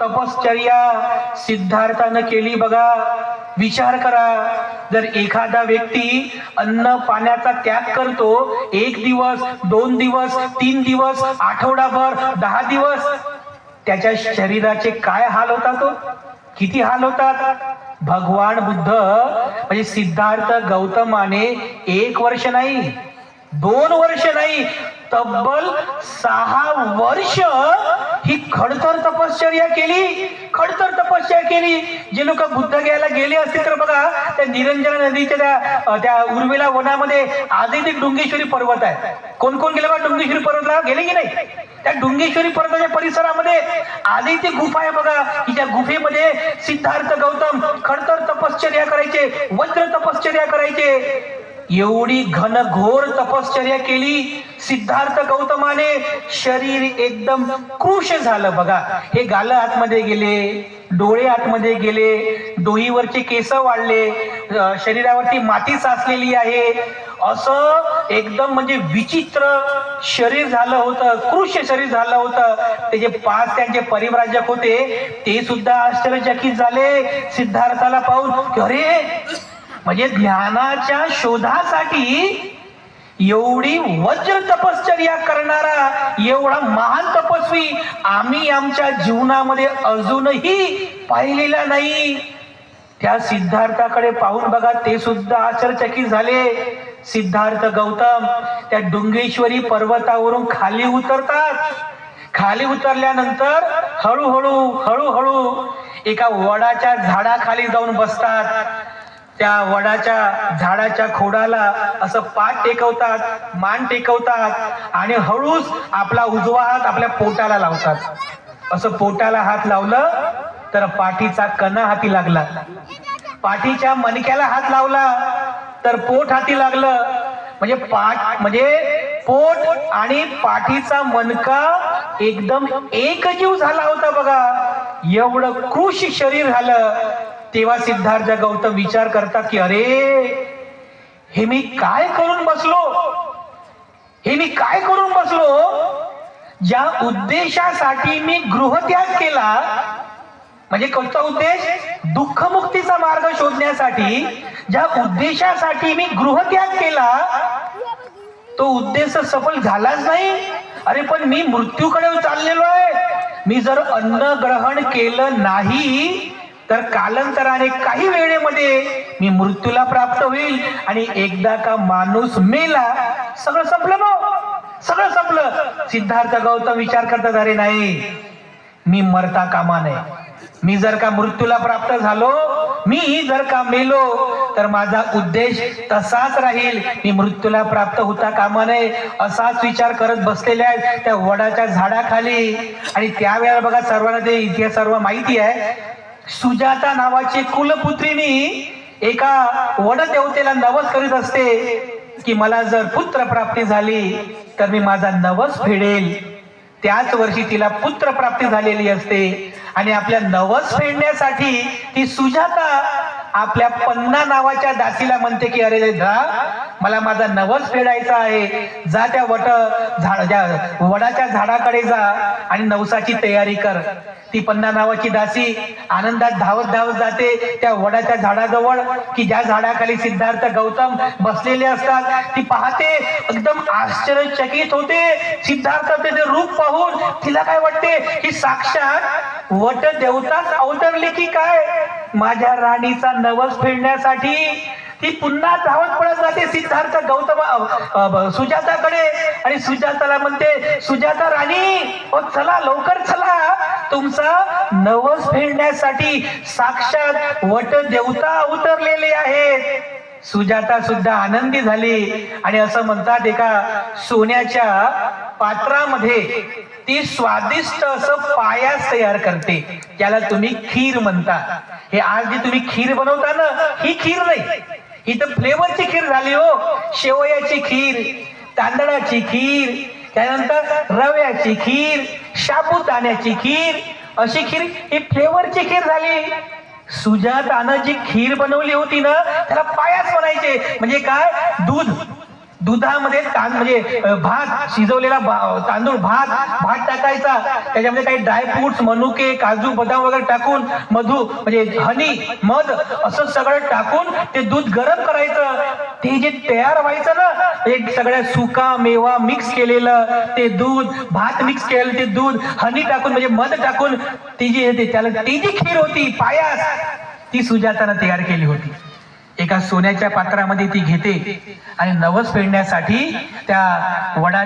तपश्चर्या सिद्धार्थानं केली बघा. विचार करा. जर एखादा व्यक्ती अन्न पाण्याचा त्याग करतो एक दिवस दोन दिवस तीन दिवस आठवडाभर दहा दिवस त्याच्या शरीराचे काय हाल होतात तो किती हाल होतात? भगवान बुद्ध म्हणजे सिद्धार्थ गौतमाने एक वर्ष नाही दोन वर्ष नाही तब्बल सहा वर्ष ही खडतर तपश्चर्या केली खडतर तपश्चर्या केली. जे लोक बुद्ध घ्यायला गेले असते तर बघा त्या निरंजन नदीच्या त्या त्या उर्मिला वनामध्ये आजही ते डुंगेश्वरी पर्वत आहे. कोण कोण गेले बा डुंगेश्वरी पर्वतला गेले की नाही? त्या डुंगेश्वरी पर्वताच्या परिसरामध्ये आजही ती गुफा आहे बघा. की त्या गुफेमध्ये सिद्धार्थ गौतम खडतर तपश्चर्या करायचे वज्र तपश्चर्या करायचे. एवढी घनघोर तपश्चर्या केली सिद्धार्थ गौतमाने शरीर एकदम कृश झालं. बघा हे गाल आतमध्ये गेले डोळे आतमध्ये गेले डोईवरचे केस वाढले शरीरावरती माती साचलेली आहे. असं एकदम म्हणजे विचित्र शरीर झालं होतं कृश शरीर झालं होतं. त्याचे पाच त्यांचे परिव्राजक होते ते सुद्धा आश्चर्यचकित झाले. सिद्धार्थाला पाहून अरे म्हणजे ज्ञानाच्या शोधासाठी एवढी वज्र तपश्चर्या करणारा एवढा महान तपस्वी आम्ही आमच्या जीवनामध्ये अजूनही पाहिलेला नाही. त्या सिद्धार्थाकडे पाहून बघा ते सुद्धा आश्चर्यचकित झाले. सिद्धार्थ गौतम त्या डुंगेश्वरी पर्वतावरून खाली उतरतात. खाली उतरल्यानंतर हळूहळू हळूहळू एका वडाच्या झाडाखाली जाऊन बसतात. त्या वडाच्या झाडाच्या खोडाला असं पाठ टेकवतात मान टेकवतात आणि हळूच आपला उजवा हात आपल्या पोटाला लावतात. असं पोटाला हात लावलं तर पाठीचा कणा हाती लागला. पाठीच्या मणक्याला हात लावला तर पोट हाती लागलं. म्हणजे पाठ म्हणजे पोट आणि पाठीचा मनका एकदम एकजीव झाला होता बघा. एवढं कृषी शरीर झालं. तेव्हा सिद्धार्थ गौतम विचार करतात की अरे हे मी काय करून बसलो? हे मी काय करून बसलो? ज्या उद्देशासाठी मी गृहत्याग केला म्हणजे कोणता उद्देश? दुःखमुक्तीचा मार्ग शोधण्यासाठी. ज्या उद्देशासाठी मी गृहत्याग केला तो उद्देश सफल झालाच नाही. अरे पण मी मृत्यूकडे चाललेलो आहे. मी जर अन्न ग्रहण केलं नाही तर कालांतराने काही वेळेमध्ये मी मृत्यूला प्राप्त होईल आणि एकदा का माणूस मेला सगळं संपलं मग सगळं संपलं. सिद्धार्थ गौतम विचार करतात अरे नाही मी मरता कामा नये. मी जर का मृत्यूला प्राप्त झालो मी जर का मेलो तर माझा उद्देश तसाच राहील. मी मृत्यूला प्राप्त होता कामा नये. असाच विचार करत बसलेले आहेत त्या वडाच्या झाडाखाली. आणि त्यावेळेला बघा सर्वांना ते इतिहास सर्व माहिती आहे. सुजाता नावाची कुलपुत्रीनी एका वडदेवतेला नवस करीत असते की मला जर पुत्र प्राप्ती झाली तर मी माझा नवस फेडेल. त्याच वर्षी तिला पुत्र प्राप्ती झालेली असते आणि आपल्या नवस फेडण्यासाठी ती सुजाता आपल्या पन्ना नावाच्या दासीला म्हणते की अरे मला माझा नवस फेडायचा आहे. जा त्या वट झाड जा वडाच्या झाडाकडे जा आणि नवसाची तयारी कर. ती पन्ना नावाची दासी आनंदात धावत धावत जाते त्या वडाच्या झाडाजवळ की ज्या झाडाखाली सिद्धार्थ गौतम बसलेले असतात ती पाहते एकदम आश्चर्यचकित होते. सिद्धार्थाचे ते रूप पाहून तिला काय वाटते? की साक्षात वट देवताच अवतरले की काय? माझ्या राणीचा नवस फेडण्यासाठी ती पुन्हा धावत पळत जाते. सिद्धार्थ गौतम सुजाताकडे. आणि सुजाताला म्हणते सुजाता राणी ओ चला लवकर चला. तुमचा नवस फेडण्यासाठी साक्षात वट देवता अवतरलेले आहेत. सुजाता सुद्धा आनंदी झाली. आणि असं म्हणतात एका सोन्याच्या पात्रामध्ये ती स्वादिष्ट असं पायास तयार करते. त्याला तुम्ही खीर म्हणता. हे आज जी तुम्ही खीर बनवता ना ही खीर नाही. इथं फ्लेवरची खीर झाली हो. शेवयाची खीर तांदळाची खीर त्यानंतर रव्याची खीर साबुदाण्याची खीर. अशी खीर ही फ्लेवरची खीर झाली. सुजातानं जी खीर बनवली होती ना त्याला पायाच म्हणायचे. म्हणजे काय? दूध. दुधामध्ये तांद म्हणजे भात शिजवलेला तांदूळ भात भात टाकायचा. त्याच्यामध्ये काही ड्राय फ्रुट्स मनुके काजू बदाम वगैरे टाकून मधू म्हणजे हनी मध असं सगळं टाकून ते दूध गरम करायचं. ते जे तयार व्हायचं ना ते सगळ्या सुका मेवा मिक्स केलेलं ते दूध भात मिक्स केलेलं ते दूध हनी टाकून म्हणजे मध टाकून ती जी त्याला ती जी खीर होती पायास ती सुजातानं तयार केली होती. एका सोन्याच्या पात्रामध्ये ती घेते आणि नवस फेडण्यासाठी त्या वडाच्या